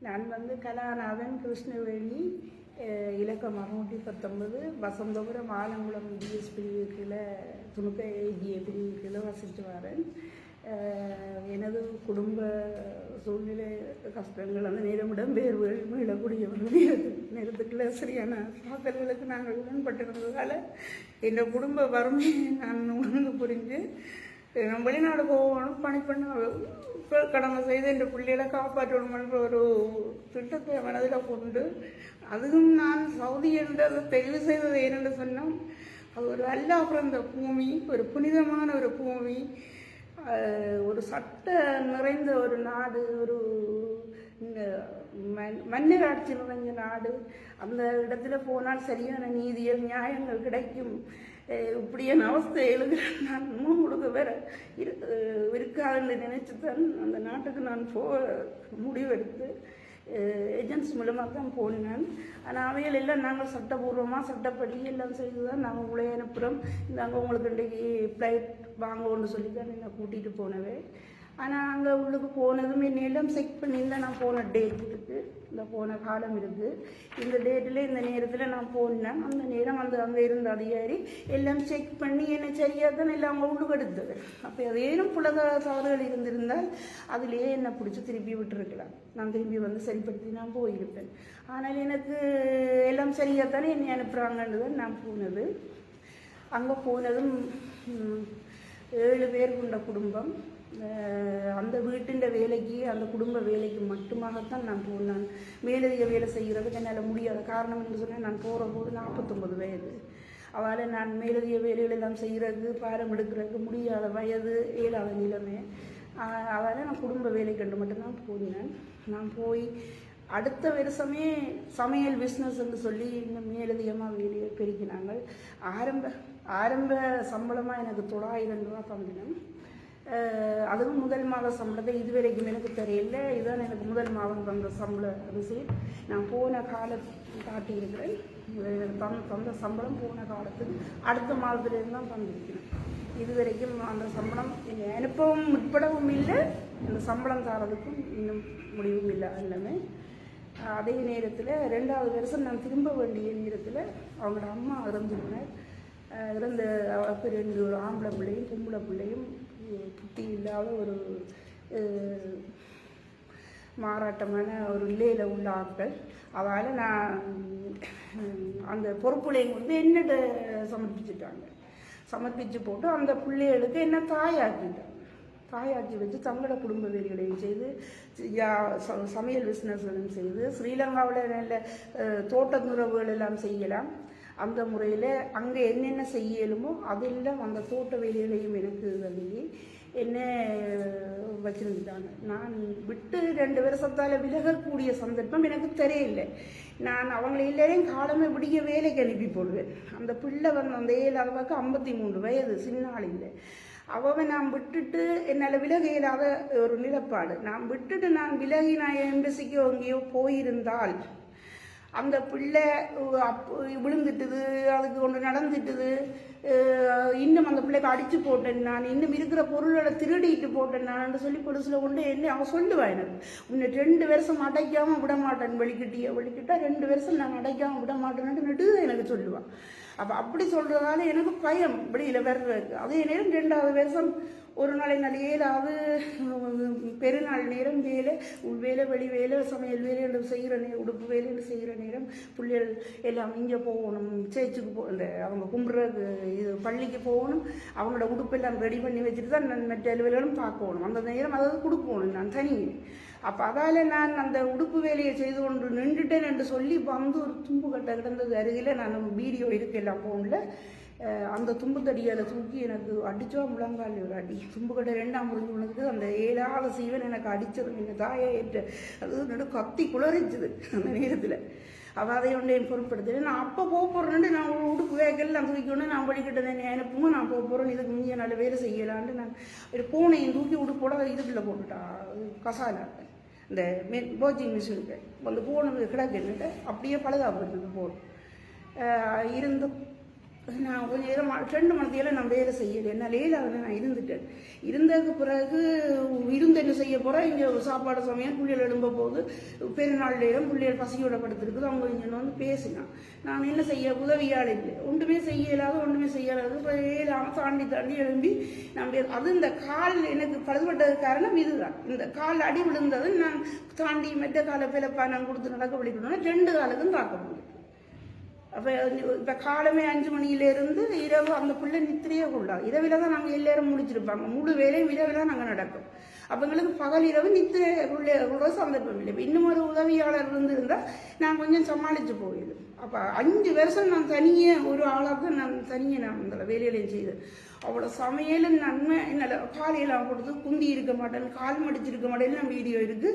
நான் வந்து கலாநாதன் கிருஷ்ணவேணி இலக்கம் அறுநூற்றி பத்தொன்பது வசந்தபுரம் ஆலங்குளம் டிஎஸ் பிரிவுக்குள்ள துணுக்க ஏஜிஏ கீழே வசித்து வரேன். எனது குடும்ப சூழ்நிலை கஷ்டங்கள் அந்த நேரமிடம் வேர்வுகள் மீளக்கூடிய நேரத்துக்குள்ள சரியான தாக்கல்களுக்கு நாங்கள் உடன்பட்டிருந்ததால் என் குடும்ப வறுமையை நான் உணர்ந்து புரிஞ்சு வெளிநாடு போகணும் பணி பண்ண இப்போ கடமை செய்து இந்த பிள்ளைகளை காப்பாற்றணும்ன்ற ஒரு திட்டத்தை மனதில் கொண்டு அதுவும் நான் சவுதி என்றதை தெரிவு செய்தது ஏனென்று சொன்னால் அது ஒரு அல்லா பிறந்த பூமி ஒரு புனிதமான ஒரு பூமி ஒரு சட்ட நிறைந்த ஒரு நாடு ஒரு இந்த மன் நிறைஞ்ச நாடு அந்த இடத்துல போனால் சரியான நீதியல் நியாயங்கள் கிடைக்கும் இப்படியான அவஸ்தை எழுதுகிறேன் நான். இன்னும் வேற இருக்காதுன்னு நினைச்சு தான் அந்த நாட்டுக்கு நான் போ முடிவெடுத்து ஏஜென்ட்ஸ் மூலமாக தான் போனேன். ஆனால் அவைகள் எல்லாம் நாங்கள் சட்டபூர்வமாக சட்டப்படி எல்லாம் செய்து தான் நாங்கள் உங்களை அனுப்புகிறோம் நாங்கள் உங்களுக்கு இன்றைக்கு ஃப்ளைட் வாங்கன்னு சொல்லி தான் என்னை கூட்டிகிட்டு போனவே. ஆனால் அங்கே உள்ளுக்கு போனதும் என்னெல்லாம் செக் பண்ணி தான் நான் போன டேட் இருக்குது இந்த போன காலம் இருக்குது இந்த டேட்டில் இந்த நேரத்தில் நான் போனேன். அந்த நேரம் அந்த அங்கே இருந்த அதிகாரி எல்லாம் செக் பண்ணி என்ன சரியாக தான் எல்லாம் அவங்க உள்ளுக்கு எடுத்தது. அப்போ ஏதேனும் புலக தவறுகள் இருந்திருந்தால் அதிலேயே என்னை பிடிச்சி திருப்பி விட்டுருக்கலாம். நான் திரும்பி வந்து சரிப்படுத்தி நான் போயிருப்பேன். ஆனால் எனக்கு எல்லாம் சரியாக தானே என்னை அனுப்புகிறாங்கன்னு தான் நான் போனது. அங்கே போனதும் ஏழு பேர் கொண்ட குடும்பம். அந்த வீட்டின் வேலைக்கு அந்த குடும்ப வேலைக்கு மட்டுமாகத்தான் நான் போனேன். மேலதிக வேலை செய்கிறதுக்கு என்னால் முடியாத காரணம் என்று சொன்னால் நான் போகிற போது நாற்பத்தொம்பது வயது. அவால் நான் மேலதிக வேலைகள் எல்லாம் செய்கிறது பாரம் எடுக்கிறதுக்கு முடியாத வயது ஏழாத நிலைமை. அஹ், நான் குடும்ப வேலை கண்டு மட்டும்தான் போனேன். நான் போய் அடுத்த வருஷமே சமையல் பிஸ்னஸ் என்று சொல்லி இன்னும் மேலதிகமாக வேலையை பெருக்கினாங்க ஆரம்ப ஆரம்ப சம்பளமாக எனக்கு தொள்ளாயிரம் ரூபா தந்தினேன். அதுவும் முதல் மாத சம்பளத்தை இதுவரைக்கும் எனக்கு தெரியல. இதுதான் எனக்கு முதல் மாதம் தந்த சம்பள விஷயம் நான் போன கால காட்டியிருக்கிறேன். எனக்கு தந்த தந்த சம்பளம் போன காலத்துக்கு அடுத்த மாதத்துலேருந்து தான் தந்திருக்கிறேன். இதுவரைக்கும் அந்த சம்பளம் என்னை அனுப்பவும் உட்படவும் இல்லை அந்த சம்பளம் தரதுக்கும் இன்னும் முடிவும் இல்லை எல்லாமே. அதே நேரத்தில் ரெண்டாவது வருஷம் நான் திரும்ப வேண்டிய நேரத்தில் அவங்களோட அம்மா இறந்துருந்தார் அஹ் இறந்த அவருக்கு ரெண்டு ஒரு ஆம்பளை பிள்ளையும் பொம்பளை பிள்ளையும் புத்தி இல்லாத ஒரு மாறாட்டமான ஒரு நிலையில் உள்ள ஆட்கள். அவளால் நான் அந்த பொறுப்புலையும் வந்து என்னிட சமர்ப்பிச்சுட்டாங்க. சமர்ப்பிச்சு போட்டு அந்த பிள்ளைகளுக்கு என்ன தாயாக்கிட்டாங்க. தாயாக்கி வச்சு தங்களோட குடும்ப வேலைகளையும் செய்து ச- சமையல் பிஸ்னஸ்களும் செய்து ஸ்ரீலங்காவில் நல்ல தோட்டத்துறவுகள் எல்லாம் செய்யலாம். அந்த முறையில் அங்கே என்னென்ன செய்யலுமோ அதெல்லாம் அந்த தோட்ட வேலைகளையும் எனக்கு தள்ளி என்ன வச்சுருந்தாங்க. நான் விட்டு ரெண்டு வருஷத்தால் விலகக்கூடிய சந்தர்ப்பம் எனக்கு தெரியல. நான் அவங்களை எல்லாரையும் காலமே விடிய வேலைக்கு அனுப்பி போடுவேன். அந்த பிள்ளை வந்து அந்த ஏழு அளவுக்கு ஐம்பத்தி மூணு வயது சின்ன ஆள் இல்லை அவவை நான் விட்டுட்டு என்னால் விலக இயலாத ஒரு நிலப்பாடு. நான் விட்டுட்டு நான் விலகி நான் எம்பசிக்கோ எங்கேயோ போயிருந்தால் அந்த பிள்ளை அப்போ அப் விழுந்துட்டுது அதுக்கு ஒன்று நடந்துட்டுது. இன்னும் அந்த பிள்ளைக்கு அடித்து போட்டேன் நான். இன்னும் இருக்கிற பொருளோட திருடிட்டு போட்டேன் நான் சொல்லி பொலிசில் கொண்டு என்ன அவன் சொல்லுவான் எனக்கு. உன்னை ரெண்டு வருஷம் அடைக்காமல் விட மாட்டேன் வெளிக்கிட்டிய வெளிக்கிட்டா ரெண்டு வருஷம் நான் அடைக்காமல் விட மாட்டேன்னுட்டு எனக்கு சொல்லுவான். அப்போ அப்படி சொல்கிறதால எனக்கு பயம். வெளியில் வர்றதுக்கு. அதே நேரம் ரெண்டாவது வருஷம் ஒரு நாளை நாள் ஏதாவது பெருநாள் நேரம் வேலை உள் வேலை வெளி வேலை சமையல் வேலை என்று செய்கிற நேரம் உடுப்பு வேலை என்று செய்கிற நேரம் பிள்ளைகள் எல்லாம் இங்கே போகணும் சேர்ச்சுக்கு போ இந்த அவங்க கும்பிட்றது இது பள்ளிக்கு போகணும் அவங்களோட உடுப்பெல்லாம் ரெடி பண்ணி வச்சுட்டு தான் நான் மற்ற வேலைகளும் பார்க்கணும். அந்த நேரம் அதாவது கொடுக்கணும் நான் தனியே அப்போ அதால் நான் அந்த உடுப்பு வேலையை செய்து கொண்டு நின்றுட்டேன் என்று சொல்லி வந்து ஒரு தும்பு கட்ட கிடந்தது அருகில். நான் வீடியோ இருக்கு எல்லாம் ஃபோனில் அந்த தும்பு தடியால் தூக்கி எனக்கு அடித்தோ முழங்கால் ஒரு அடி. தும்புக்கடை ரெண்டாம் முறிஞ்சு விழுந்து அந்த ஏழாவது சீவன் எனக்கு அடித்தது எங்கள் தாயை ஏற்ற. அது நடு கத்தி குளறிச்சுது அந்த நேரத்தில். அவள் அதை ஒன்றே பொருட்படுத்தல நான் அப்போ போக போகிறேன்னு நான் உடுப்பு உடுப்பு நான் தூக்கிக்கொண்டு நான் வழிகிட்டதை என்னை அனுப்புங்க நான் போக போகிறேன் இதுக்கு முந்தைய நல்ல வேலை செய்யலான்ட்டு நான் ஒரு பூனையும் தூக்கி உடுப்போட இதுக்குள்ளே போட்டுட்டா. கசால இந்த மெ போச்சிங் மிஷினுக்கு அந்த பூனை கிடக்கு என்னட்டு அப்படியே பழுதா போயிட்டு போடும் இருந்து நான் கொஞ்சம் நேரம் ரெண்டு மணத்தையில நான் வேலை செய்யலை. என்ன லேலாக நான் இருந்துட்டேன். இருந்ததுக்கு பிறகு இருந்து என்ன செய்ய போகிறேன் இங்கே சாப்பாடு சமயம் பிள்ளைகள் எழும்ப போது பெருநாள் நேரம் பிள்ளைகள் பசியோட படுத்துருக்குது. அவங்க இங்கே வந்து பேசினான். நான் என்ன செய்ய? உதவியால் இல்லை. ஒன்றுமே செய்யலாத ஒன்றுமே செய்யலாது இப்போ ஏழாமல் தாண்டி தாண்டி எழும்பி நான் அது இந்த கால் எனக்கு பழுதுபட்டது காரணம் இதுதான். இந்த கால் அடி விழுந்தது நான் தாண்டி மெட்ட காலை பிளப்பா நான் கொடுத்து நடக்க வழிபடணும் ரெண்டு காலுக்கும் தாக்க முடியும். அப்போ இப்போ காலமே அஞ்சு மணியிலேருந்து இரவு அந்த பிள்ளை நித்திரையே கொள்ளாது. இரவில் தான் நாங்கள் எல்லாரும் முடிச்சிருப்பாங்க முழு வேலையும் இரவில் தான் நாங்கள் நடக்கும். அப்போ எங்களுக்கு பகல் இரவு நித்திரை உள்ள கூட சந்தர்ப்பம் இல்லை. இன்னும் ஒரு உதவியாளர் இருந்திருந்தால் நான் கொஞ்சம் சமாளித்து போயிடும் அப்போ அஞ்சு வருஷம் நான் தனியே ஒரு ஆளாக தான் நான் தனியே நான் அந்த வேலையிலையும் செய்தேன். அவ்வளோ சமையலும் நன்மை என்னால் காலையெல்லாம் கொடுத்து குந்தி இருக்க மாட்டேன் கால் மடிச்சிருக்க மாட்டேன்னு வீடியோ இருக்குது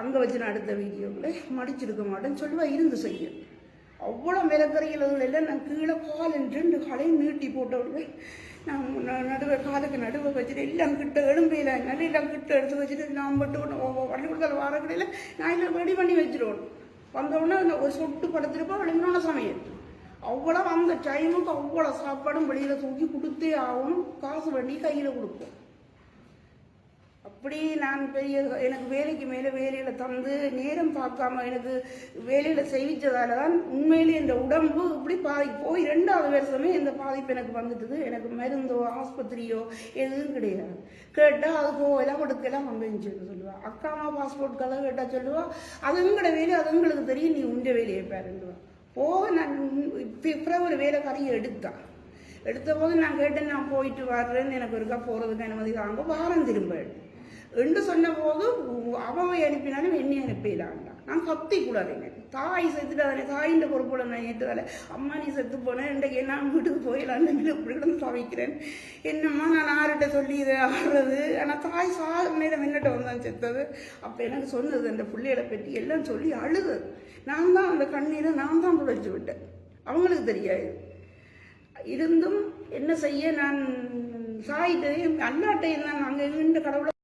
அங்கே வச்சு நான் அடுத்த வீடியோவில் மடிச்சிருக்க மாட்டேன்னு சொல்லுவா இருந்து செய்யும். அவ்வளோ விலக்கரையில் எல்லாம் நான் கீழே கால் ரெண்டு காலையும் நீட்டி போட்டவர்கள் நான் ந- நடுவே காலுக்கு நடுவை வச்சுட்டு எல்லாம் கிட்ட எலும்பையில் நல்ல எல்லாம் கிட்ட எடுத்து வச்சுட்டு நான் மட்டும் பள்ளிக்கூடத்தில் வார கடையில் நான் எல்லாம் ரெடி பண்ணி வச்சிருவோம் வந்தவுடனே அந்த ஒரு சொட்டு படுத்துருப்போம் வெளியினோட சமையல். அவ்வளோ அந்த டைமுக்கு அவ்வளோ சாப்பாடும் வெளியில் தூக்கி கொடுத்தே ஆகணும். காசு வண்டி கையில் கொடுப்போம். அப்படி நான் பெரிய எனக்கு வேலைக்கு மேலே வேலையில் தந்து நேரம் பார்க்காம எனக்கு வேலையில் செய்வித்ததால தான் உண்மையிலே இந்த உடம்பு இப்படி பாதி போய் ரெண்டாவது வருஷமே இந்த பாதிப்பு எனக்கு வந்துட்டுது. எனக்கு மருந்தோ ஆஸ்பத்திரியோ எதுவும் கிடையாது. கேட்டால் அது போகலாம் கொடுக்கலாம் வந்துச்சு சொல்லுவாள் அக்கா அம்மா பாஸ்போர்ட் கதை கேட்டால் சொல்லுவாள் அது உங்களோட வேலை அது உங்களுக்கு தெரியும். நீ உண்ட வேலையை பாருந்துவா போக நான் பிப்ரவரி வேலைக்காரியை எடுத்தான் எடுத்த போது நான் கேட்டேன் நான் போயிட்டு வர்றேன்னு எனக்கு ஒருக்கா போகிறதுக்கு அனுமதி தாங்க. வாரம் திரும்ப என்று சொன்னபோது அவவை அனுப்பினாலும் என்னை அனுப்பிடலான்டா நான் கத்தி கூடாதுங்க தாய் செத்துட்டாதானே தாயின் பொறுப்புல நான் ஏற்றுதால அம்மா நீ செத்து போனேன் இன்றைக்கு நான் வீட்டுக்கு போயிடலான்னு இப்படி கிடந்து தவிக்கிறேன் என்னம்மா நான் ஆறுகிட்ட சொல்லி இதை ஆடுறது ஆனால் தாய் சா நேரம் என்னட்ட வந்தான் செத்தது. அப்போ எனக்கு சொன்னது அந்த பிள்ளைகளை பற்றி எல்லாம் சொல்லி அழுது நான் தான் அந்த கண்ணீரை நான் தான் துடைச்சு விட்டேன். அவங்களுக்கு தெரியாது. இருந்தும் என்ன செய்ய நான் சாயிட்டையும் அண்ணாட்டையும் தான் நாங்கள் இந்த கடவுளை